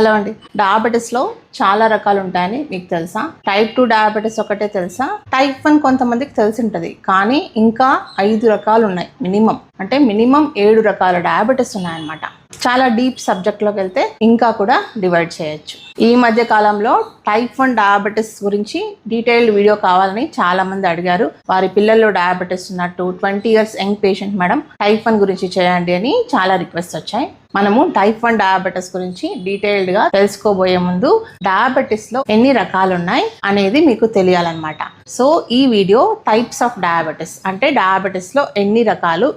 Hello అండి. డయాబెటీస్లో చాలా రకాలు ఉంటాయని మీకు తెలుసా? టైప్ టూ డయాబెటీస్ ఒకటే తెలుసా? టైప్ వన్ కొంతమందికి తెలిసి ఉంటుంది కానీ ఇంకా ఐదు రకాలు ఉన్నాయి మినిమం. అంటే మినిమం ఏడు రకాల డయాబెటీస్ ఉన్నాయన్నమాట. చాలా డీప్ సబ్జెక్ట్లోకి వెళ్తే ఇంకా కూడా డివైడ్ చేయొచ్చు. ఈ మధ్య కాలంలో టైప్ వన్ డయాబెటీస్ గురించి డీటెయిల్డ్ వీడియో కావాలని చాలా మంది అడిగారు. వారి పిల్లల్లో డయాబెటీస్ ఉన్నట్టు twenty years young patient madam type one గురించి చేయండి అని చాలా రిక్వెస్ట్ వచ్చాయి. మనము టైప్ వన్ డయాబెటీస్ గురించి డీటెయిల్డ్గా తెలుసుకోబోయే ముందు డయాబెటీస్లో ఎన్ని రకాలు ఉన్నాయి అనేది మీకు తెలియాలన్నమాట. సో ఈ వీడియో టైప్స్ ఆఫ్ డయాబెటీస్ అంటే డయాబెటీస్లో ఎన్ని రకాలు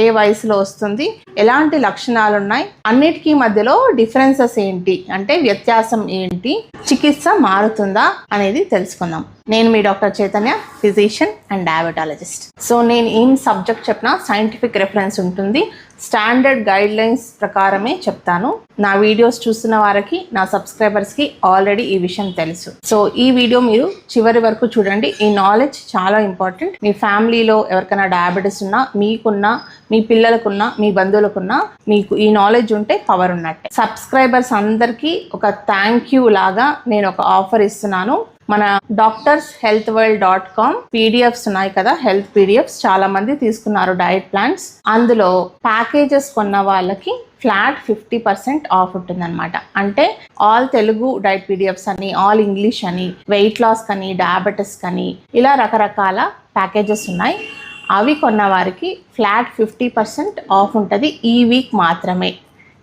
ఏ వయసులో వస్తుంది ఎలాంటి లక్షణాలు ఉన్నాయి అన్నిటికీ మధ్యలో డిఫరెన్సెస్ ఏంటి అంటే వ్యత్యాసం ఏంటి చికిత్స మారుతుందా అనేది తెలుసుకుందాం. నేను మీ doctor Chaitanya physician and diabetologist. So నేను ఏం సబ్జెక్ట్ చెప్పినా సైంటిఫిక్ రెఫరెన్స్ ఉంటుంది. స్టాండర్డ్ గైడ్ లైన్స్ ప్రకారమే చెప్తాను. నా వీడియోస్ చూస్తున్న వారికి నా సబ్స్క్రైబర్స్కి ఆల్రెడీ ఈ విషయం తెలుసు. సో ఈ వీడియో మీరు చివరి వరకు చూడండి. ఈ నాలెడ్జ్ చాలా ఇంపార్టెంట్ మీ ఫ్యామిలీలో ఎవరికైనా డయాబెటీస్ ఉన్నా మీకున్నా మీ పిల్లలకున్నా మీ బంధువులకున్నా మీకు ఈ నాలెడ్జ్ ఉంటే పవర్ ఉన్నట్టే. సబ్స్క్రైబర్స్ అందరికీ ఒక థ్యాంక్ యూ లాగా నేను ఒక ఆఫర్ ఇస్తున్నాను. మన doctors health world dot com PDFs ఉన్నాయి కదా హెల్త్ పీడిఎఫ్స్. చాలా మంది తీసుకున్నారు డైట్ ప్లాన్స్. అందులో ప్యాకేజెస్ కొన్న వాళ్ళకి ఫ్లాట్ ఫిఫ్టీ పర్సెంట్ ఆఫ్ ఉంటుందన్నమాట. అంటే ఆల్ తెలుగు డైట్ పీడిఎఫ్స్ అని ఆల్ ఇంగ్లీష్ అని వెయిట్ లాస్ అని డయాబెటీస్ కానీ ఇలా రకరకాల ప్యాకేజెస్ ఉన్నాయి. అవి కొన్న వారికి ఫ్లాట్ ఫిఫ్టీ పర్సెంట్ ఆఫ్ ఉంటుంది ఈ వీక్ మాత్రమే.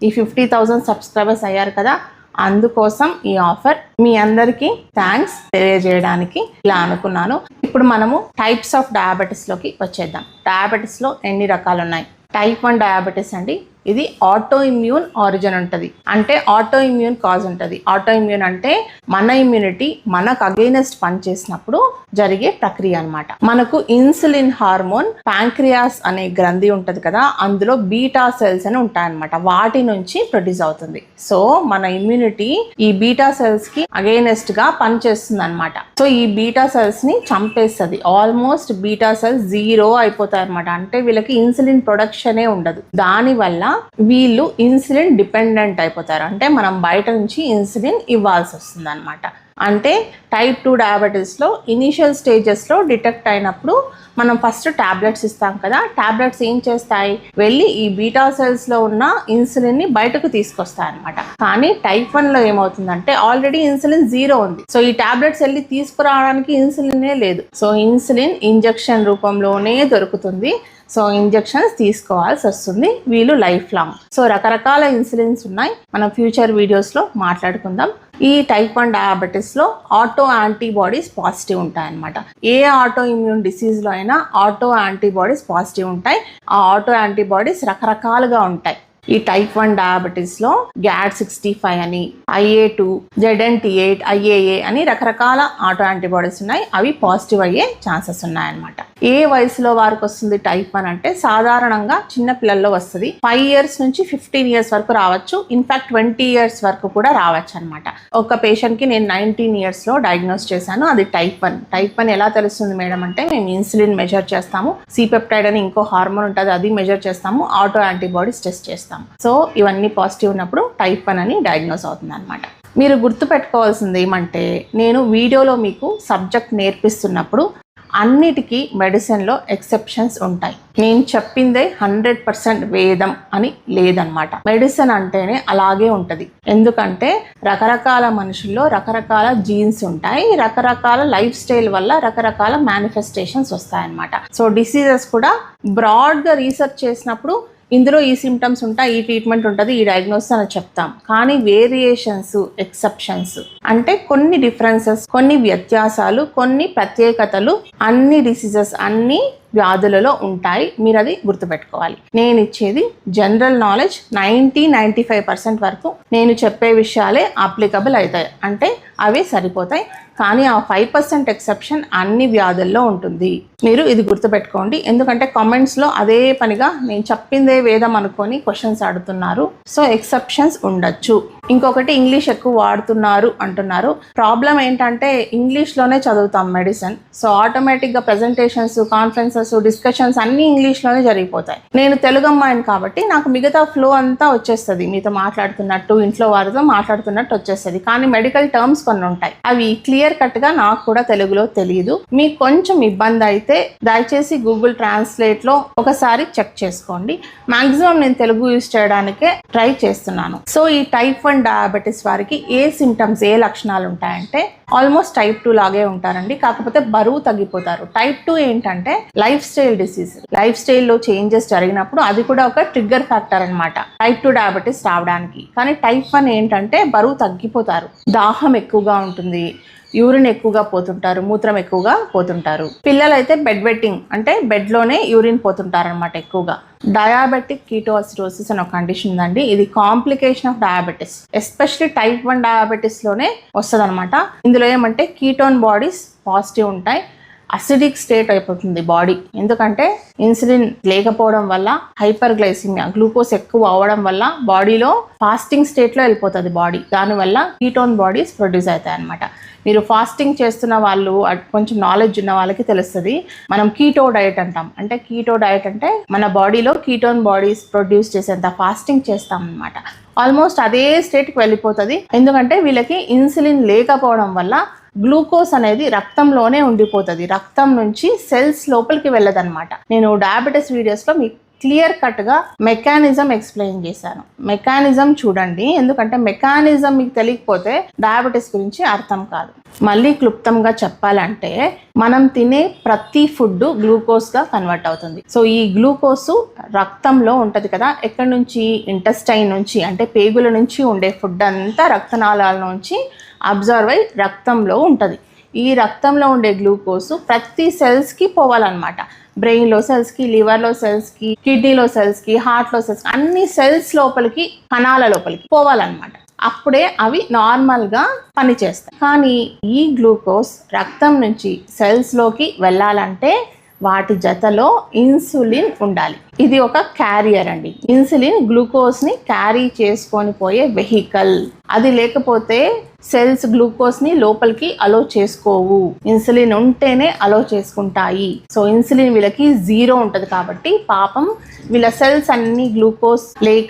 ఈ ఫిఫ్టీ థౌజండ్ సబ్స్క్రైబర్స్ అయ్యారు కదా అందుకోసం ఈ ఆఫర్ మీ అందరికీ థ్యాంక్స్ తెలియజేయడానికి ఇలా అనుకున్నాను. ఇప్పుడు మనము టైప్స్ ఆఫ్ డయాబెటీస్లోకి వచ్చేద్దాం. డయాబెటీస్లో ఎన్ని రకాలు ఉన్నాయి టైప్ వన్ డయాబెటీస్ అండి ఇది ఆటో ఇమ్యూన్ ఆరిజిన్ ఉంటుంది. అంటే ఆటో ఇమ్యూన్ కాజ్ ఉంటుంది. ఆటో ఇమ్యూన్ అంటే మన ఇమ్యూనిటీ మనకు అగైనెస్ట్ పనిచేసినప్పుడు జరిగే ప్రక్రియ అనమాట మనకు ఇన్సులిన్ హార్మోన్ ప్యాంక్రియాస్ అనే గ్రంథి ఉంటుంది కదా అందులో బీటా సెల్స్ అని ఉంటాయన్నమాట. వాటి నుంచి ప్రొడ్యూస్ అవుతుంది. సో మన ఇమ్యూనిటీ ఈ బీటా సెల్స్కి అగైనెస్ట్గా పనిచేస్తుంది అనమాట సో ఈ బీటా సెల్స్ని చంపేస్తుంది. ఆల్మోస్ట్ బీటా సెల్స్ జీరో అయిపోతాయి అనమాట అంటే వీళ్ళకి ఇన్సులిన్ ప్రొడక్షనే ఉండదు. దానివల్ల వీళ్ళు ఇన్సులిన్ డిపెండెంట్ అయిపోతారు. అంటే మనం బయట నుంచి ఇన్సులిన్ ఇవ్వాల్సి వస్తుంది అనమాట అంటే టైప్ టూ డయాబెటీస్లో ఇనీషియల్ స్టేజెస్లో డిటెక్ట్ అయినప్పుడు మనం ఫస్ట్ టాబ్లెట్స్ ఇస్తాం కదా ట్యాబ్లెట్స్ ఏం చేస్తాయి? వెళ్ళి ఈ బీటా సెల్స్లో ఉన్న ఇన్సులిన్ని బయటకు తీసుకొస్తాయి అనమాట కానీ టైప్ వన్లో ఏమవుతుందంటే ఆల్రెడీ ఇన్సులిన్ జీరో ఉంది. సో ఈ టాబ్లెట్స్ వెళ్ళి తీసుకురావడానికి ఇన్సులినే లేదు. సో ఇన్సులిన్ ఇంజెక్షన్ రూపంలోనే దొరుకుతుంది. సో ఇంజెక్షన్స్ తీసుకోవాల్సి వస్తుంది. వీళ్ళు లైఫ్ లాంగ్. సో రకరకాల ఇన్సులిన్స్ ఉన్నాయి. మనం ఫ్యూచర్ వీడియోస్లో మాట్లాడుకుందాం. ఈ టైప్ వన్ డయాబెటీస్లో ఆటో యాంటీబాడీస్ పాజిటివ్ ఉంటాయన్నమాట. ఏ ఆటో ఇమ్యూన్ డిసీజ్లో అయినా ఆటో యాంటీబాడీస్ పాజిటివ్ ఉంటాయి. ఆ ఆటో యాంటీబాడీస్ రకరకాలుగా ఉంటాయి. ఈ టైప్ వన్ డయాబెటీస్లో గ్యాడ్ సిక్స్టీ ఫైవ్ అని IA two ZNT eight IAA అని రకరకాల ఆటో యాంటీబాడీస్ ఉన్నాయి. అవి పాజిటివ్ అయ్యే ఛాన్సెస్ ఉన్నాయన్నమాట. ఏ వయసులో వారికి వస్తుంది టైప్ వన్ అంటే సాధారణంగా చిన్న పిల్లల్లో వస్తుంది. ఫైవ్ ఇయర్స్ నుంచి ఫిఫ్టీన్ ఇయర్స్ వరకు రావచ్చు. ఇన్ఫాక్ట్ ట్వంటీ ఇయర్స్ వరకు కూడా రావచ్చు అనమాట ఒక పేషెంట్కి నేను నైన్టీన్ ఇయర్స్లో డయాగ్నోస్ చేశాను. అది టైప్ వన్ టైప్ వన్ ఎలా తెలుస్తుంది మేడం అంటే మేము ఇన్సులిన్ మెజర్ చేస్తాము. సిపెప్టైడ్ అని ఇంకో హార్మోన్ ఉంటుంది. అది మెజర్ చేస్తాము. ఆటో యాంటీబాడీస్ టెస్ట్ చేస్తాము. సో ఇవన్నీ పాజిటివ్ ఉన్నప్పుడు టైప్ వన్ అని డయాగ్నోస్ అవుతుంది అనమాట మీరు గుర్తుపెట్టుకోవాల్సింది ఏమంటే నేను వీడియోలో మీకు సబ్జెక్ట్ నేర్పిస్తున్నప్పుడు అన్నిటికీ మెడిసిన్లో ఎక్సెప్షన్స్ ఉంటాయి. నేను చెప్పిందే హండ్రెడ్ పర్సెంట్ వేదం అని లేదనమాట మెడిసిన్ అంటేనే అలాగే ఉంటుంది. ఎందుకంటే రకరకాల మనుషుల్లో రకరకాల జీన్స్ ఉంటాయి. రకరకాల లైఫ్ స్టైల్ వల్ల రకరకాల మేనిఫెస్టేషన్స్ వస్తాయన్నమాట. సో డిసీజెస్ కూడా బ్రాడ్గా రీసెర్చ్ చేసినప్పుడు ఇందులో ఈ సిమ్టమ్స్ ఉంటాయి ఈ ట్రీట్మెంట్ ఉంటుంది ఈ డయాగ్నోసిస్ అని చెప్తాం. కానీ వేరియేషన్స్ ఎక్సెప్షన్స్ అంటే కొన్ని డిఫరెన్సెస్ కొన్ని వ్యత్యాసాలు కొన్ని ప్రత్యేకతలు అన్ని డిసీజెస్ అన్ని వ్యాధులలో ఉంటాయి. మీరు అది గుర్తుపెట్టుకోవాలి. నేను ఇచ్చేది general knowledge ninety ninety five percent వరకు నేను చెప్పే విషయాలే అప్లికబుల్ అవుతాయి. అంటే అవి సరిపోతాయి. కానీ ఆ ఫైవ్ పర్సెంట్ ఎక్సెప్షన్ అన్ని వ్యాధుల్లో ఉంటుంది. మీరు ఇది గుర్తుపెట్టుకోండి. ఎందుకంటే కామెంట్స్లో అదే పనిగా నేను చెప్పిందే వేదం అనుకొని క్వశ్చన్స్ అడుగుతున్నారు. సో ఎక్సెప్షన్స్ ఉండొచ్చు. ఇంకొకటి ఇంగ్లీష్ ఎక్కువ వాడుతున్నారు అంటున్నారు. ప్రాబ్లం ఏంటంటే ఇంగ్లీష్లోనే చదువుతాం మెడిసిన్ సో ఆటోమేటిక్గా ప్రజెంటేషన్స్ కాన్ఫరెన్సెస్ డిస్కషన్స్ అన్నీ ఇంగ్లీష్లోనే జరిగిపోతాయి. నేను తెలుగు అమ్మాయిని కాబట్టి నాకు మిగతా ఫ్లో అంతా వచ్చేస్తుంది. మీతో మాట్లాడుతున్నట్టు ఇంట్లో వారితో మాట్లాడుతున్నట్టు వచ్చేస్తుంది. కానీ మెడికల్ టర్మ్స్ కొన్ని ఉంటాయి. అవి క్లియర్ కట్గా నాకు కూడా తెలుగులో తెలియదు మీకు కొంచెం ఇబ్బంది అయితే దయచేసి గూగుల్ ట్రాన్స్లేట్లో ఒకసారి చెక్ చేసుకోండి. మాక్సిమం నేను తెలుగు యూజ్ చేయడానికే ట్రై చేస్తున్నాను. సో ఈ టైప్ అండ్ డయాబెటీస్ వారికి ఏ సిమ్టమ్స్ ఏ లక్షణాలు ఉంటాయంటే ఆల్మోస్ట్ టైప్ టూ లాగే ఉంటారండి. కాకపోతే బరువు తగ్గిపోతారు. టైప్ టూ ఏంటంటే లైఫ్ స్టైల్ డిసీజ్ లైఫ్ స్టైల్లో చేంజెస్ జరిగినప్పుడు అది కూడా ఒక ట్రిగ్గర్ ఫ్యాక్టర్ అన్నమాట. టైప్ టూ డయాబెటీస్ రావడానికి. కానీ టైప్ వన్ ఏంటంటే బరువు తగ్గిపోతారు. దాహం ఎక్కువగా ఉంటుంది. యూరిన్ ఎక్కువగా పోతుంటారు. మూత్రం ఎక్కువగా పోతుంటారు. పిల్లలైతే బెడ్ వెట్టింగ్ అంటే బెడ్లోనే యూరిన్ పోతుంటారు అనమాట ఎక్కువగా. డయాబెటిక్ కీటోసిరోసిస్ అనే ఒక కండిషన్ ఉందండి. ఇది complication of diabetes especially type one డయాబెటిస్లోనే వస్తుంది అనమాట ఇందులో ఏమంటే కీటోన్ బాడీస్ పాజిటివ్ ఉంటాయి. అసిడిక్ స్టేట్ అయిపోతుంది బాడీ ఎందుకంటే ఇన్సులిన్ లేకపోవడం వల్ల హైపర్ గ్లైసిమియా గ్లూకోజ్ ఎక్కువ అవ్వడం వల్ల బాడీలో ఫాస్టింగ్ స్టేట్లో వెళ్ళిపోతుంది బాడీ దానివల్ల కీటోన్ బాడీస్ ప్రొడ్యూస్ అవుతాయి అనమాట మీరు ఫాస్టింగ్ చేస్తున్న వాళ్ళు కొంచెం నాలెడ్జ్ ఉన్న వాళ్ళకి తెలుస్తుంది. మనం కీటో డైట్ అంటాం. అంటే కీటో డైట్ అంటే మన బాడీలో కీటోన్ బాడీస్ ప్రొడ్యూస్ చేసేంత ఫాస్టింగ్ చేస్తాం అనమాట ఆల్మోస్ట్ అదే స్టేట్కి వెళ్ళిపోతుంది. ఎందుకంటే వీళ్ళకి ఇన్సులిన్ లేకపోవడం వల్ల గ్లూకోజ్ అనేది రక్తంలోనే ఉండిపోతుంది. రక్తం నుంచి సెల్స్ లోపలికి వెళ్ళదన్నమాట. నేను డయాబెటీస్ వీడియోస్లో మీకు క్లియర్ కట్గా మెకానిజం ఎక్స్ప్లెయిన్ చేశాను. మెకానిజం చూడండి. ఎందుకంటే మెకానిజం మీకు తెలియకపోతే డయాబెటీస్ గురించి అర్థం కాదు. మళ్ళీ క్లుప్తంగా చెప్పాలంటే మనం తినే ప్రతి ఫుడ్ గ్లూకోజ్గా కన్వర్ట్ అవుతుంది. సో ఈ గ్లూకోజ్ రక్తంలో ఉంటుంది కదా. ఎక్కడి నుంచి? ఇంటెస్టైన్ నుంచి అంటే పేగుల నుంచి ఉండే ఫుడ్ అంతా రక్తనాళాల నుంచి అబ్జర్వ్ అయి రక్తంలో ఉంటుంది. ఈ రక్తంలో ఉండే గ్లూకోజ్ ప్రతి సెల్స్కి పోవాలన్నమాట. బ్రెయిన్లో సెల్స్కి లివర్లో సెల్స్కి కిడ్నీలో సెల్స్కి హార్ట్లో సెల్స్ అన్ని సెల్స్ లోపలికి కణాల లోపలికి పోవాలన్నమాట. అప్పుడే అవి నార్మల్గా పనిచేస్తాయి. కానీ ఈ గ్లూకోజ్ రక్తం నుంచి సెల్స్లోకి వెళ్ళాలంటే వాటి జతలో ఇన్సులిన్ ఉండాలి. ఇది ఒక క్యారియర్ అండి. ఇన్సులిన్ గ్లూకోజ్ని క్యారీ చేసుకొని పోయే వెహికల్ అది లేకపోతే సెల్స్ గ్లూకోజ్ని లోపలికి అలో చేసుకోవు. ఇన్సులిన్ ఉంటేనే అలో చేసుకుంటాయి. సో ఇన్సులిన్ వీళ్ళకి జీరో ఉంటుంది కాబట్టి పాపం వీళ్ళ సెల్స్ అన్ని గ్లూకోజ్ లేక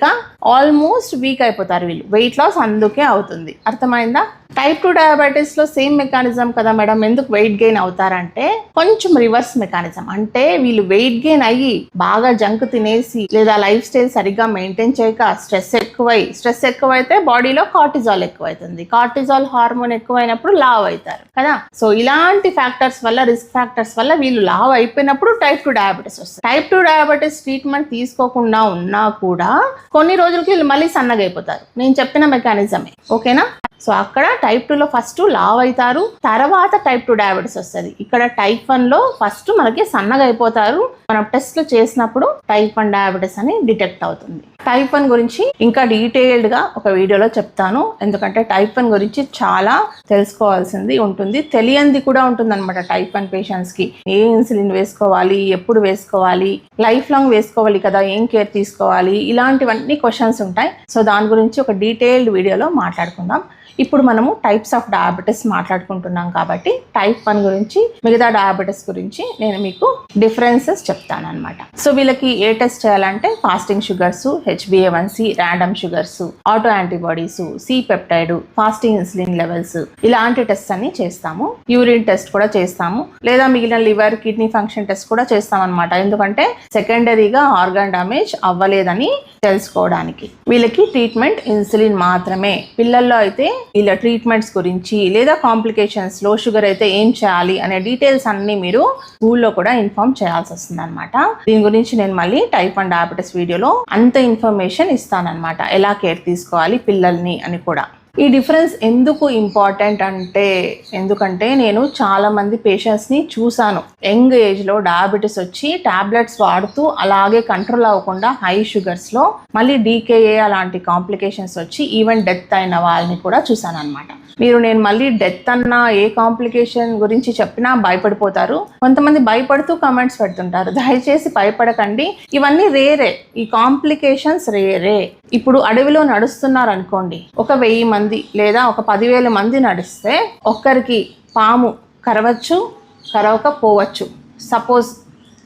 ఆల్మోస్ట్ వీక్ అయిపోతారు వీళ్ళు. వెయిట్ లాస్ అందుకే అవుతుంది. అర్థమైందా? టైప్ టూ డయాబెటీస్లో సేమ్ మెకానిజం కదా మేడం ఎందుకు వెయిట్ గెయిన్ అవుతారంటే కొంచెం రివర్స్ మెకానిజం అంటే వీళ్ళు వెయిట్ గెయిన్ అయ్యి బాగా జంక్ తినేసి లేదా లైఫ్ స్టైల్ సరిగ్గా మెయింటైన్ చేయక స్ట్రెస్ ఎక్కువై స్ట్రెస్ ఎక్కువైతే బాడీలో కార్టిజాల్ ఎక్కువైతుంది. కార్టిజాల్ హార్మోన్ ఎక్కువైనప్పుడు లావ్ అవుతారు కదా. సో ఇలాంటి ఫ్యాక్టర్స్ వల్ల రిస్క్ ఫ్యాక్టర్స్ వల్ల వీళ్ళు లావ్ అయిపోయినప్పుడు టైప్ టూ డయాబెటీస్ వస్తుంది. టైప్ టూ డయాబెటీస్ ట్రీట్మెంట్ తీసుకోకుండా ఉన్నా కూడా కొన్ని రోజులు రోజులకి వీళ్ళు మళ్ళీ సన్నగా అయిపోతారు. నేను చెప్పిన మెకానిజమే ఓకేనా సో అక్కడ టైప్ టూలో ఫస్ట్ లావ్ అవుతారు తర్వాత టైప్ టూ డయాబెటీస్ వస్తుంది. ఇక్కడ టైప్ వన్లో ఫస్ట్ మనకి సన్నగా అయిపోతారు. మనం టెస్ట్లు చేసినప్పుడు టైప్ వన్ డయాబెటీస్ అని డిటెక్ట్ అవుతుంది. టైప్ వన్ గురించి ఇంకా డీటెయిల్డ్గా ఒక వీడియోలో చెప్తాను. ఎందుకంటే టైప్ వన్ గురించి చాలా తెలుసుకోవాల్సింది ఉంటుంది. తెలియంది కూడా ఉంటుంది అనమాట టైప్ వన్ పేషెంట్స్కి ఏ ఇన్సులిన్ వేసుకోవాలి? ఎప్పుడు వేసుకోవాలి? లైఫ్ లాంగ్ వేసుకోవాలి కదా? ఏం కేర్ తీసుకోవాలి? ఇలాంటివన్నీ క్వశ్చన్స్ ఉంటాయి. సో దాని గురించి ఒక డీటెయిల్డ్ వీడియోలో మాట్లాడుకుందాం. ఇప్పుడు మనము టైప్స్ ఆఫ్ డయాబెటీస్ మాట్లాడుకుంటున్నాం కాబట్టి టైప్ వన్ గురించి మిగతా డయాబెటీస్ గురించి నేను మీకు డిఫరెన్సెస్ చెప్తాను అనమాట సో వీళ్ళకి ఏ టెస్ట్ చేయాలంటే fasting sugars H B A one C random sugars autoantibodies C peptide fasting insulin levels ఇలాంటి టెస్ట్ అన్ని చేస్తాము. యూరిన్ టెస్ట్ కూడా చేస్తాము. లేదా మిగిలిన లివర్ కిడ్నీ ఫంక్షన్ టెస్ట్ కూడా చేస్తాం అనమాట ఎందుకంటే సెకండరీగా ఆర్గాన్ డామేజ్ అవ్వలేదని తెలుసుకోవడానికి. వీళ్ళకి ట్రీట్మెంట్ ఇన్సులిన్ మాత్రమే. పిల్లల్లో అయితే వీళ్ళ ట్రీట్మెంట్స్ గురించి లేదా కాంప్లికేషన్స్లో షుగర్ అయితే ఏం చేయాలి అనే డీటెయిల్స్ అన్ని మీరు స్కూల్లో కూడా ఇన్ఫార్మ్ చేయాల్సి వస్తుంది అనమాట దీని గురించి నేను మళ్ళీ టైప్ అండ్ డయాబెటీస్ వీడియోలో అంత ఇన్ఫర్మేషన్ ఇస్తానన్నమాట. ఎలా కేర్ తీసుకోవాలి పిల్లల్ని అని కూడా. ఈ డిఫరెన్స్ ఎందుకు ఇంపార్టెంట్ అంటే ఎందుకంటే నేను చాలామంది పేషెంట్స్ని చూశాను. యంగ్ ఏజ్లో డయాబెటీస్ వచ్చి టాబ్లెట్స్ వాడుతూ అలాగే కంట్రోల్ అవ్వకుండా హై షుగర్స్లో మళ్ళీ డీకేఏ అలాంటి కాంప్లికేషన్స్ వచ్చి ఈవెన్ డెత్ అయిన వాళ్ళని కూడా చూశాను అనమాట మీరు నేను మళ్ళీ డెత్ అన్నా ఏ కాంప్లికేషన్ గురించి చెప్పినా భయపడిపోతారు. కొంతమంది భయపడుతూ కమెంట్స్ పెడుతుంటారు. దయచేసి భయపడకండి. ఇవన్నీ రేరే. ఈ కాంప్లికేషన్స్ రేరే. ఇప్పుడు అడవిలో నడుస్తున్నారు అనుకోండి ఒక వెయ్యి మంది లేదా ఒక పదివేల మంది నడిస్తే ఒక్కరికి పాము కరవచ్చు కరవకపోవచ్చు. సపోజ్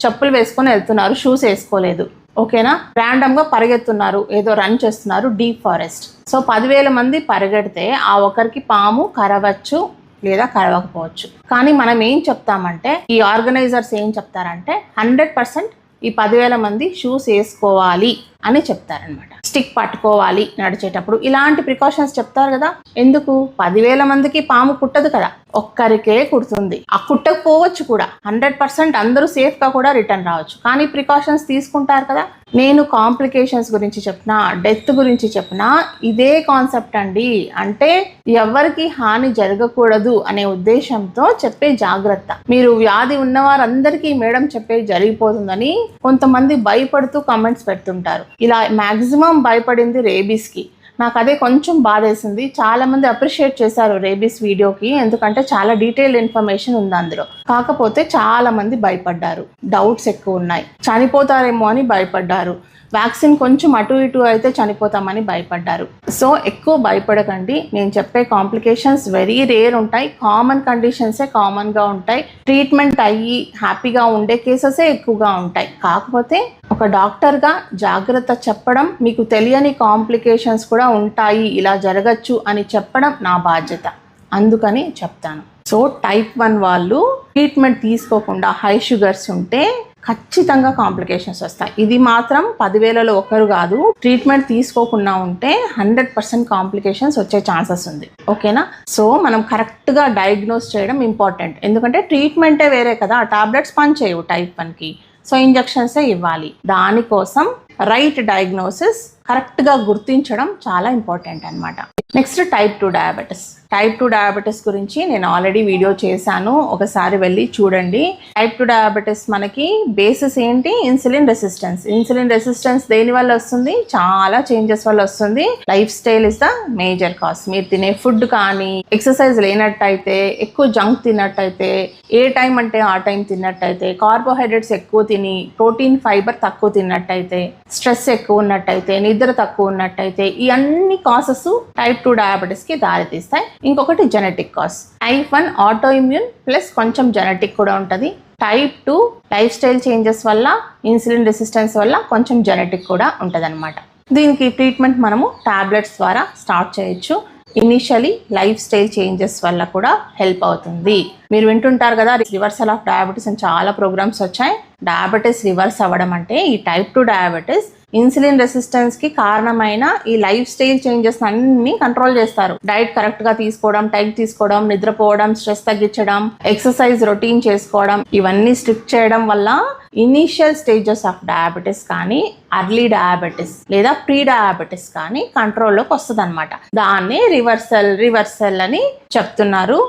చెప్పులు వేసుకొని వెళ్తున్నారు షూస్ వేసుకోలేదు. ఓకేనా? ర్యాండమ్గా పరిగెత్తున్నారు ఏదో రన్ చేస్తున్నారు డీప్ ఫారెస్ట్ సో పదివేల మంది పరిగెడితే ఆ ఒకరికి పాము కరవచ్చు లేదా కరవకపోవచ్చు. కానీ మనం ఏం చెప్తామంటే ఈ ఆర్గనైజర్స్ ఏం చెప్తారంటే హండ్రెడ్ పర్సెంట్ ఈ పదివేల మంది షూస్ వేసుకోవాలి. అని చెప్తారనమాట స్టిక్ పట్టుకోవాలి నడిచేటప్పుడు. ఇలాంటి ప్రికాషన్స్ చెప్తారు కదా. ఎందుకు? పదివేల మందికి పాము కుట్టదు కదా. ఒక్కరికే కుడుతుంది. ఆ కుట్టకపోవచ్చు కూడా. హండ్రెడ్ పర్సెంట్ అందరూ సేఫ్గా కూడా రిటర్న్ రావచ్చు. కానీ ప్రికాషన్స్ తీసుకుంటారు కదా. నేను కాంప్లికేషన్స్ గురించి చెప్పినా డెత్ గురించి చెప్పినా ఇదే కాన్సెప్ట్ అండి. అంటే ఎవరికి హాని జరగకూడదు అనే ఉద్దేశంతో చెప్పే జాగ్రత్త. మీరు వ్యాధి ఉన్న వారందరికీ మేడం చెప్పే జరిగిపోతుందని కొంతమంది భయపడుతూ కామెంట్స్ పెడుతుంటారు. ఇలా మ్యాక్సిమం భయపడింది రేబీస్కి నాకు అదే కొంచెం బాధేసింది. చాలా మంది అప్రిషియేట్ చేశారు రేబీస్ వీడియోకి ఎందుకంటే చాలా డీటెయిల్ ఇన్ఫర్మేషన్ ఉంది అందులో. కాకపోతే చాలా మంది భయపడ్డారు. డౌట్స్ ఎక్కువ ఉన్నాయి. చనిపోతారేమో అని భయపడ్డారు. వ్యాక్సిన్ కొంచెం అటు ఇటు అయితే చనిపోతామని భయపడ్డారు. సో ఎక్కువ భయపడకండి. నేను చెప్పే కాంప్లికేషన్స్ వెరీ రేర్ ఉంటాయి. కామన్ కండిషన్సే కామన్గా ఉంటాయి. ట్రీట్మెంట్ అయ్యి హ్యాపీగా ఉండే కేసెసే ఎక్కువగా ఉంటాయి. కాకపోతే ఒక డాక్టర్గా జాగ్రత్త చెప్పడం మీకు తెలియని కాంప్లికేషన్స్ కూడా ఉంటాయి ఇలా జరగచ్చు అని చెప్పడం నా బాధ్యత. అందుకని చెప్తాను. సో టైప్ వన్ వాళ్ళు ట్రీట్మెంట్ తీసుకోకుండా హై షుగర్స్ ఉంటే ఖచ్చితంగా కాంప్లికేషన్స్ వస్తాయి. ఇది మాత్రం పదివేలలో ఒకరు కాదు ట్రీట్మెంట్ తీసుకోకుండా ఉంటే హండ్రెడ్ పర్సెంట్ కాంప్లికేషన్స్ వచ్చే ఛాన్సెస్ ఉంది. ఓకేనా? సో మనం కరెక్ట్గా డయాగ్నోస్ చేయడం ఇంపార్టెంట్. ఎందుకంటే ట్రీట్మెంటే వేరే కదా ఆ టాబ్లెట్స్ పనిచేయవు టైప్ వన్కి. సో ఇంజెక్షన్సే ఇవ్వాలి. దానికోసం రైట్ డయాగ్నోసిస్ కరెక్ట్గా గుర్తించడం చాలా ఇంపార్టెంట్ అనమాట next type two diabetes. Type two diabetes గురించి నేను ఆల్రెడీ వీడియో చేశాను. ఒకసారి వెళ్ళి చూడండి. టైప్ టూ డయాబెటీస్ మనకి బేసిస్ ఏంటి? Insulin resistance. ఇన్సులిన్ రెసిస్టెన్స్ దేని వల్ల వస్తుంది? చాలా చేంజెస్ వల్ల వస్తుంది. Lifestyle is the major cause మీరు తినే ఫుడ్ కానీ ఎక్సర్సైజ్ లేనట్టయితే ఎక్కువ జంక్ తిన్నట్టయితే ఏ టైం అంటే ఆ టైం తిన్నట్టయితే కార్బోహైడ్రేట్స్ ఎక్కువ తిని ప్రోటీన్ ఫైబర్ తక్కువ తిన్నట్టయితే స్ట్రెస్ ఎక్కువ ఉన్నట్టయితే నిద్ర తక్కువ ఉన్నట్టయితే ఈ అన్ని కాసెస్ టైప్ టూ డయాబెటీస్కి దారితీస్తాయి. ఇంకొకటి genetic cause type one autoimmune plus కొంచెం జెనెటిక్ కూడా ఉంటుంది. Type two lifestyle changes వల్ల ఇన్సులిన్ రెసిస్టెన్స్ వల్ల కొంచెం జెనెటిక్ కూడా ఉంటుంది దీనికి ట్రీట్మెంట్ మనము టాబ్లెట్స్ ద్వారా స్టార్ట్ చేయొచ్చు. ఇనిషియలీ లైఫ్ స్టైల్ చేంజెస్ వల్ల కూడా హెల్ప్ అవుతుంది. మీరు వింటుంటారు కదా రివర్సల్ ఆఫ్ డయాబెటీస్ అని చాలా ప్రోగ్రామ్స్ వచ్చాయి. డయాబెటీస్ రివర్స్ అవ్వడం అంటే ఈ టైప్ టూ డయాబెటీస్ ఇన్సులిన్ రెసిస్టెన్స్కి కారణమైన ఈ లైఫ్ స్టైల్ చేంజెస్ అన్ని కంట్రోల్ చేస్తారు. డైట్ కరెక్ట్గా తీసుకోవడం టైం తీసుకోవడం నిద్రపోవడం స్ట్రెస్ తగ్గించడం ఎక్సర్సైజ్ రొటీన్ చేసుకోవడం ఇవన్నీ స్ట్రిక్ట్ చేయడం వల్ల ఇనీషియల్ స్టేజెస్ ఆఫ్ డయాబెటీస్ కానీ అర్లీ డయాబెటీస్ లేదా ప్రీ డయాబెటీస్ కానీ కంట్రోల్లోకి వస్తుంది అనమాట దాన్ని రివర్సల్ రివర్సల్ అని చెప్తున్నారు.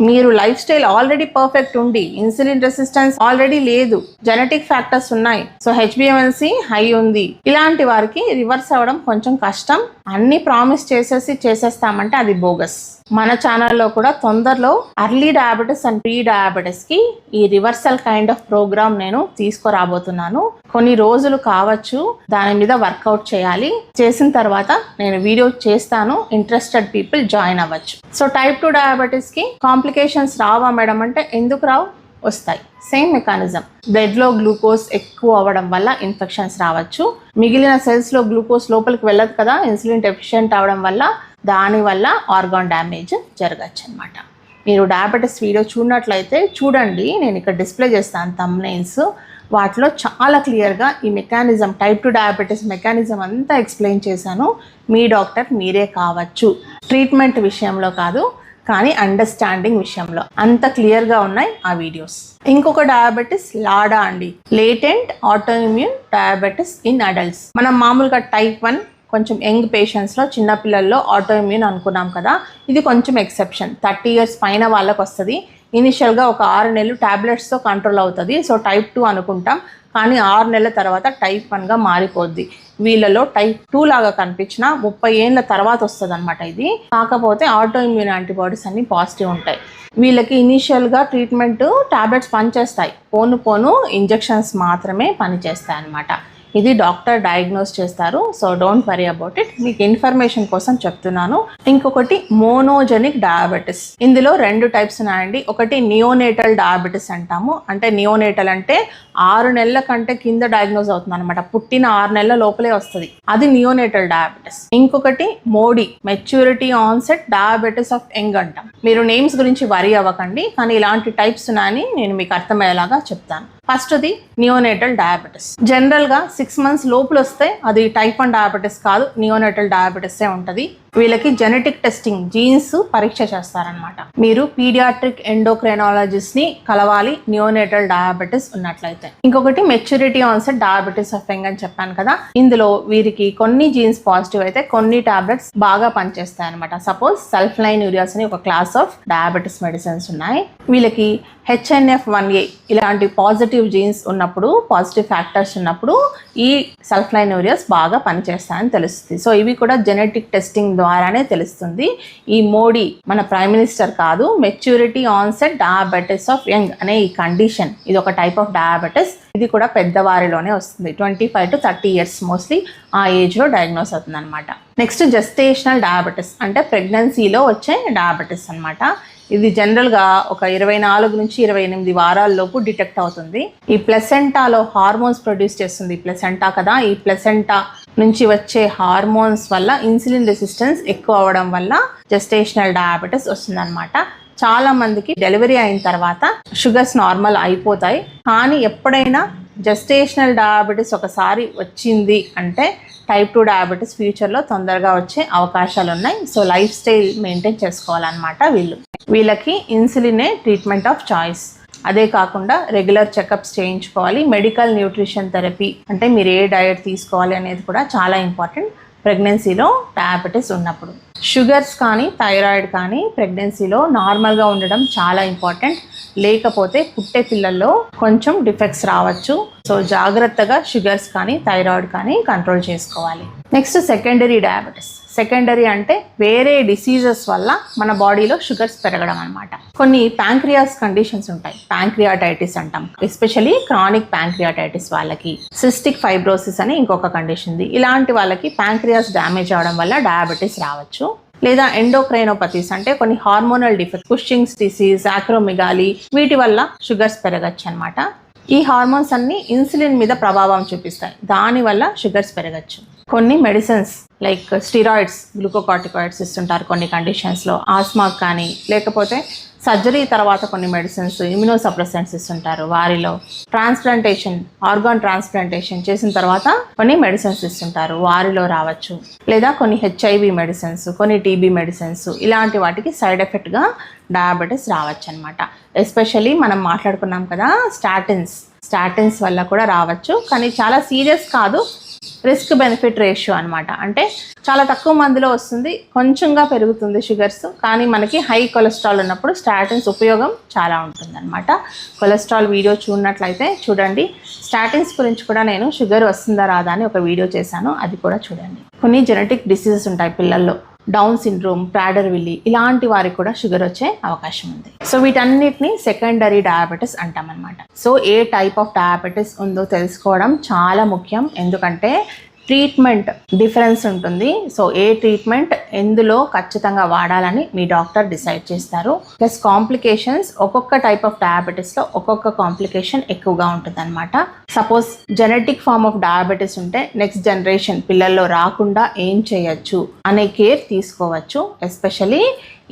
మీరు లైఫ్ స్టైల్ ఆల్రెడీ పర్ఫెక్ట్ ఉండి ఇన్సులిన్ రెసిస్టెన్స్ ఆల్రెడీ లేదు జెనెటిక్ ఫ్యాక్టర్స్ ఉన్నాయి so H B A one C high ఉంది. ఇలాంటి వారికి రివర్స్ అవ్వడం కొంచెం కష్టం. అన్ని ప్రామిస్ చేసేసి చేసేస్తామంటే అది బోగస్. మన ఛానల్లో కూడా తొందరలో అర్లీ డయాబెటీస్ అండ్ ప్రీ డయాబెటీస్కి ఈ రివర్సల్ కైండ్ ఆఫ్ ప్రోగ్రామ్ నేను తీసుకురాబోతున్నాను. కొన్ని రోజులు కావచ్చు దాని మీద వర్కౌట్ చేయాలి. చేసిన తర్వాత నేను వీడియో చేస్తాను. ఇంట్రెస్టెడ్ పీపుల్ జాయిన్ అవ్వచ్చు. సో టైప్ టూ డయాబెటీస్కి కాంప్లికేషన్స్ రావా మేడం అంటే ఎందుకు రావు? వస్తాయి. సేమ్ మెకానిజం బ్లడ్లో గ్లూకోజ్ ఎక్కువ అవ్వడం వల్ల ఇన్ఫెక్షన్స్ రావచ్చు. మిగిలిన సెల్స్లో గ్లూకోజ్ లోపలికి వెళ్ళదు కదా ఇన్సులిన్ డెఫిషియెంట్ అవడం వల్ల దానివల్ల ఆర్గాన్ డ్యామేజ్ జరగచ్చు అనమాట మీరు డయాబెటీస్ వీడియో చూడనట్లయితే చూడండి నేను ఇక్కడ డిస్ప్లే చేస్తాను తమ్నైన్స్ వాటిలో చాలా క్లియర్గా ఈ mechanism type two diabetes mechanism అంతా ఎక్స్ప్లెయిన్ చేశాను. మీ డాక్టర్ మీరే కావచ్చు. ట్రీట్మెంట్ విషయంలో కాదు కానీ అండర్స్టాండింగ్ విషయంలో. అంత క్లియర్గా ఉన్నాయి ఆ వీడియోస్. ఇంకొక డయాబెటీస్ లాడా అండి? Latent autoimmune diabetes in adults మనం మామూలుగా టైప్ వన్ కొంచెం యంగ్ పేషెంట్స్లో చిన్నపిల్లల్లో ఆటోఇమ్యూన్ అనుకున్నాం కదా. ఇది కొంచెం ఎక్సెప్షన్ థర్టీ ఇయర్స్ పైన వాళ్ళకి వస్తుంది ఇనిషియల్గా ఒక ఆరు నెలలు ట్యాబ్లెట్స్తో కంట్రోల్ అవుతుంది. సో టైప్ టూ అనుకుంటాం. కానీ ఆరు నెలల తర్వాత టైప్ వన్గా మారిపోద్ది. వీళ్ళలో టైప్ టూ లాగా కనిపించిన ముప్పై ఏళ్ళ తర్వాత వస్తుంది అనమాట ఇది. కాకపోతే ఆటో ఇమ్యూన్ యాంటీబాడీస్ అన్ని పాజిటివ్ ఉంటాయి. వీళ్ళకి ఇనీషియల్గా ట్రీట్మెంట్ టాబ్లెట్స్ పనిచేస్తాయి. పోను పోను ఇంజెక్షన్స్ మాత్రమే పనిచేస్తాయి అన్నమాట ఇది డాక్టర్ డయాగ్నోస్ చేస్తారు. So don't worry about it మీకు ఇన్ఫర్మేషన్ కోసం చెప్తున్నాను. ఇంకొకటి మోనోజెనిక్ డయాబెటిస్. ఇందులో రెండు టైప్స్ ఉన్నాయండి. ఒకటి నియోనేటల్ డయాబెటిస్ అంటాము. అంటే నియోనేటల్ అంటే ఆరు నెలల కంటే కింద డయాగ్నోస్ అవుతుంది అనమాట పుట్టిన ఆరు నెలల లోపలే వస్తుంది. అది నియోనేటల్ డయాబెటిస్ ఇంకొకటి MODY maturity onset diabetes of young అంటాం. మీరు నేమ్స్ గురించి వరీ అవ్వకండి. కానీ ఇలాంటి టైప్స్ ఉన్నాయని నేను మీకు అర్థమయ్యేలాగా చెప్తాను. ఫస్ట్ది నియోనేటల్ డయాబెటిస్ జనరల్గా సిక్స్ మంత్స్ లోపల వస్తే అది టైప్ వన్ డయాబెటిస్ కాదు నియోనేటల్ డయాబెటిసే ఉంటుంది. వీళ్ళకి జెనెటిక్ టెస్టింగ్ జీన్స్ పరీక్ష చేస్తారనమాట మీరు పీడియాట్రిక్ ఎండోక్రైనాలజిస్ట్ని కలవాలి నియోనేటల్ డయాబెటిస్ ఉన్నట్లయితే. ఇంకొకటి maturity onset diabetes of young అని చెప్పాను కదా ఇందులో వీరికి కొన్ని జీన్స్ పాజిటివ్ అయితే కొన్ని టాబ్లెట్స్ బాగా పనిచేస్తాయి అనమాట సపోజ్ సెల్ఫ్ లైన్ యూరియాస్ అని ఒక క్లాస్ ఆఫ్ డయాబెటిస్ మెడిసిన్స్ ఉన్నాయి. వీళ్ళకి హెచ్ఎన్ఎఫ్ వన్ ఏ ఇలాంటి పాజిటివ్ జీన్స్ ఉన్నప్పుడు పాజిటివ్ ఫ్యాక్టర్స్ ఉన్నప్పుడు ఈ సెల్ఫ్ లైన్ యూరియాస్ బాగా పనిచేస్తాయని తెలుస్తుంది. సో ఇవి కూడా జెనెటిక్ టెస్టింగ్ ద్వారానే తెలుస్తుంది. ఈ మోడీ మన ప్రైమ్ మినిస్టర్ కాదు maturity onset diabetes of young అనే ఈ కండిషన్. ఇది ఒక టైప్ ఆఫ్ డయాబెటిస్. ఇది కూడా పెద్దవారిలోనే వస్తుంది. Twenty five to thirty years mostly ఆ ఏజ్లో డయాగ్నోస్ అవుతుంది అనమాట నెక్స్ట్ జెస్టేషనల్ డయాబెటిస్ అంటే ప్రెగ్నెన్సీలో వచ్చే డయాబెటిస్ అన్నమాట. ఇది జనరల్గా ఒక ఇరవై నాలుగు నుంచి ఇరవై ఎనిమిది వారాల్లోపు డిటెక్ట్ అవుతుంది. ఈ ప్లెసెంటాలో హార్మోన్స్ ప్రొడ్యూస్ చేస్తుంది. ప్లెసెంటా కదా? ఈ ప్లసెంటా నుంచి వచ్చే హార్మోన్స్ వల్ల ఇన్సులిన్ రెసిస్టెన్స్ ఎక్కువ అవడం వల్ల జెస్టేషనల్ డయాబెటీస్ వస్తుందన్నమాట. చాలా మందికి డెలివరీ అయిన తర్వాత షుగర్స్ నార్మల్ అయిపోతాయి. కానీ ఎప్పుడైనా జెస్టేషనల్ డయాబెటిస్ ఒకసారి వచ్చింది అంటే టైప్ టూ డయాబెటీస్ ఫ్యూచర్లో తొందరగా వచ్చే అవకాశాలు ఉన్నాయి. సో లైఫ్ స్టైల్ మెయింటైన్ చేసుకోవాలన్నమాట వీళ్ళు. వీళ్ళకి ఇన్సులినే ట్రీట్మెంట్ ఆఫ్ చాయిస్ అదే కాకుండా రెగ్యులర్ చెకప్స్ చేయించుకోవాలి. మెడికల్ న్యూట్రిషన్ థెరపీ అంటే మీరు ఏ డయట్ తీసుకోవాలి అనేది కూడా చాలా ఇంపార్టెంట్ ప్రెగ్నెన్సీలో డయాబెటీస్ ఉన్నప్పుడు. షుగర్స్ కానీ థైరాయిడ్ కానీ ప్రెగ్నెన్సీలో నార్మల్గా ఉండడం చాలా ఇంపార్టెంట్ లేకపోతే పుట్టే పిల్లల్లో కొంచెం డిఫెక్ట్స్ రావచ్చు. సో జాగ్రత్తగా షుగర్స్ కానీ థైరాయిడ్ కానీ కంట్రోల్ చేసుకోవాలి. నెక్స్ట్ సెకండరీ డయాబెటీస్ సెకండరీ అంటే వేరే డిసీజెస్ వల్ల మన బాడీలో షుగర్స్ పెరగడం అనమాట కొన్ని ప్యాంక్రియాస్ కండిషన్స్ ఉంటాయి. ప్యాంక్రియాటైటిస్ అంటాం. ఎస్పెషలీ క్రానిక్ ప్యాంక్రియాటైటిస్ వాళ్ళకి. సిస్టిక్ ఫైబ్రోసిస్ అని ఇంకొక కండిషన్ ఉంది. ఇలాంటి వాళ్ళకి ప్యాంక్రియాస్ డ్యామేజ్ అవడం వల్ల డయాబెటీస్ రావచ్చు. లేదా ఎండోక్రైనోపతీస్ అంటే కొన్ని hormonal defect Cushing's disease acromegaly వీటి వల్ల షుగర్స్ పెరగచ్చు అనమాట ఈ హార్మోన్స్ అన్ని ఇన్సులిన్ మీద ప్రభావం చూపిస్తాయి. దానివల్ల షుగర్స్ పెరగచ్చు. కొన్ని మెడిసిన్స్ లైక్ స్టిరాయిడ్స్ గ్లూకోకార్టికాయిడ్స్ ఇస్తుంటారు కొన్ని కండిషన్స్లో ఆస్మా కానీ లేకపోతే సర్జరీ తర్వాత కొన్ని మెడిసిన్స్ ఇమ్యూనోసప్రెసెంట్స్ ఇస్తుంటారు వారిలో. ట్రాన్స్ప్లాంటేషన్ ఆర్గాన్ ట్రాన్స్ప్లాంటేషన్ చేసిన తర్వాత కొన్ని మెడిసిన్స్ ఇస్తుంటారు వారిలో రావచ్చు. లేదా కొన్ని హెచ్ఐవి మెడిసిన్స్ కొన్ని టీబీ మెడిసిన్స్ ఇలాంటి వాటికి సైడ్ ఎఫెక్ట్గా డయాబెటీస్ రావచ్చు అనమాట ఎస్పెషల్లీ మనం మాట్లాడుకున్నాం కదా స్టాటిన్స్ స్టాటిన్స్ వల్ల కూడా రావచ్చు. కానీ చాలా సీరియస్ కాదు రిస్క్ బెనిఫిట్ రేషియో అనమాట అంటే చాలా తక్కువ మందిలో వస్తుంది కొంచెంగా పెరుగుతుంది షుగర్స్ కానీ మనకి హై కొలెస్ట్రాల్ ఉన్నప్పుడు స్టాటిన్స్ ఉపయోగం చాలా ఉంటుంది అనమాట కొలెస్ట్రాల్ వీడియో చూడనట్లయితే చూడండి. స్టాటిన్స్ గురించి కూడా నేను షుగర్ వస్తుందా రాదా అని ఒక వీడియో చేశాను. అది కూడా చూడండి. కొన్ని జెనెటిక్ డిసీజెస్ ఉంటాయి పిల్లల్లో. డౌన్ సిండ్రోమ్ ప్రాడర్ విల్లి ఇలాంటి వారికి కూడా షుగర్ వచ్చే అవకాశం ఉంది. సో వీటన్నిటిని సెకండరీ డయాబెటీస్ అంటామన్నమాట. సో ఏ టైప్ ఆఫ్ డయాబెటీస్ ఉందో తెలుసుకోవడం చాలా ముఖ్యం. ఎందుకంటే ట్రీట్మెంట్ డిఫరెన్స్ ఉంటుంది. సో ఏ ట్రీట్మెంట్ ఎందులో ఖచ్చితంగా వాడాలని మీ డాక్టర్ డిసైడ్ చేస్తారు. ప్లస్ కాంప్లికేషన్స్ ఒక్కొక్క టైప్ ఆఫ్ డయాబెటీస్లో ఒక్కొక్క కాంప్లికేషన్ ఎక్కువగా ఉంటుంది అనమాట suppose genetic form of diabetes ఉంటే నెక్స్ట్ జనరేషన్ పిల్లల్లో రాకుండా ఏం చేయొచ్చు అనే కేర్ తీసుకోవచ్చు. ఎస్పెషలీ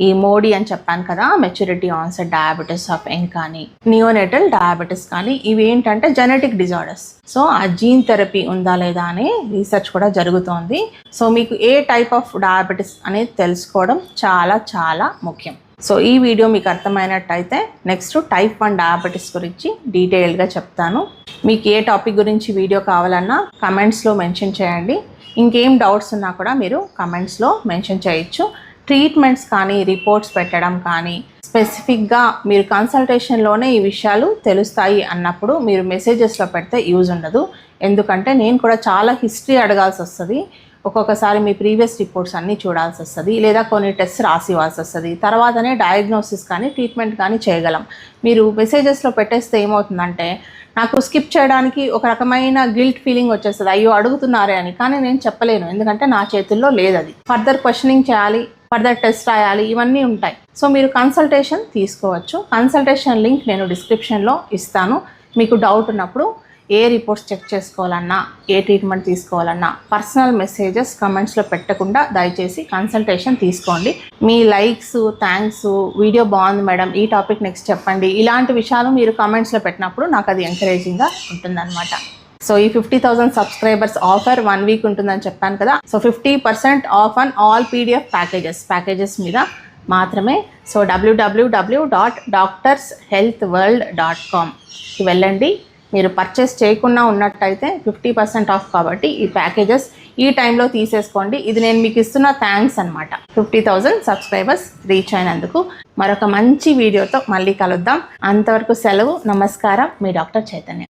ఈ మోడీ అని చెప్పాను కదా maturity onset diabetes of young కానీ నియోనెటల్ డయాబెటీస్ కానీ ఇవి ఏంటంటే జెనెటిక్ డిజార్డర్స్ సో ఆ జీన్ థెరపీ ఉందా లేదా అని రీసెర్చ్ కూడా జరుగుతోంది. సో మీకు ఏ టైప్ ఆఫ్ డయాబెటీస్ అనేది తెలుసుకోవడం చాలా చాలా ముఖ్యం. సో ఈ వీడియో మీకు అర్థమైనట్టయితే నెక్స్ట్ టైప్ వన్ డయాబెటీస్ గురించి డీటెయిల్గా చెప్తాను. మీకు ఏ టాపిక్ గురించి వీడియో కావాలన్నా కమెంట్స్లో మెన్షన్ చేయండి. ఇంకేం డౌట్స్ ఉన్నా కూడా మీరు కమెంట్స్లో మెన్షన్ చేయొచ్చు. ట్రీట్మెంట్స్ కానీ రిపోర్ట్స్ పెట్టడం కానీ స్పెసిఫిక్గా మీరు కన్సల్టేషన్లోనే ఈ విషయాలు తెలుస్తాయి అన్నప్పుడు మీరు మెసేజెస్లో పెడితే యూజ్ ఉండదు. ఎందుకంటే నేను కూడా చాలా హిస్టరీ అడగాల్సి వస్తుంది. ఒక్కొక్కసారి మీ ప్రీవియస్ రిపోర్ట్స్ అన్నీ చూడాల్సి వస్తుంది. లేదా కొన్ని టెస్ట్ రాసి ఇవ్వాల్సి వస్తుంది. తర్వాతనే డయాగ్నోసిస్ కానీ ట్రీట్మెంట్ కానీ చేయగలం. మీరు మెసేజెస్లో పెట్టేస్తే ఏమవుతుందంటే నాకు స్కిప్ చేయడానికి ఒక రకమైన గిల్ట్ ఫీలింగ్ వచ్చేస్తుంది. అయ్యో అడుగుతున్నారే అని. కానీ నేను చెప్పలేను. ఎందుకంటే నా చేతుల్లో లేదు అది ఫర్దర్ క్వశ్చనింగ్ చేయాలి. ఫర్దర్ టెస్ట్ రాయాలి ఇవన్నీ ఉంటాయి. సో మీరు కన్సల్టేషన్ తీసుకోవచ్చు. కన్సల్టేషన్ లింక్ నేను డిస్క్రిప్షన్లో ఇస్తాను. మీకు డౌట్ ఉన్నప్పుడు ఏ రిపోర్ట్స్ చెక్ చేసుకోవాలన్నా ఏ ట్రీట్మెంట్ తీసుకోవాలన్నా పర్సనల్ మెసేజెస్ కమెంట్స్లో పెట్టకుండా దయచేసి కన్సల్టేషన్ తీసుకోండి. మీ లైక్స్ థ్యాంక్స్ వీడియో బాగుంది మేడం ఈ టాపిక్ నెక్స్ట్ చెప్పండి ఇలాంటి విషయాలు మీరు కమెంట్స్లో పెట్టినప్పుడు నాకు అది ఎంకరేజింగ్గా ఉంటుందన్నమాట. సో ఈ fifty thousand subscribers offer one week ఉంటుందని చెప్పాను కదా. So fifty percent off on all PDF packages packages మీద మాత్రమే. సో డబ్ల్యూడబ్ల్యూడబ్ల్యూ dot doctors health world dot కామ్కి వెళ్ళండి. మీరు పర్చేస్ చేయకుండా ఉన్నట్టయితే ఫిఫ్టీ పర్సెంట్ ఆఫ్ కాబట్టి ఈ ప్యాకేజెస్ ఈ టైంలో తీసేసుకోండి. ఇది నేను మీకు ఇస్తున్న థ్యాంక్స్ అనమాట ఫిఫ్టీ థౌజండ్ సబ్స్క్రైబర్స్ రీచ్ అయినందుకు మరొక మంచి వీడియోతో మళ్ళీ కలుద్దాం. అంతవరకు సెలవు నమస్కారం. మీ డాక్టర్ చైతన్య.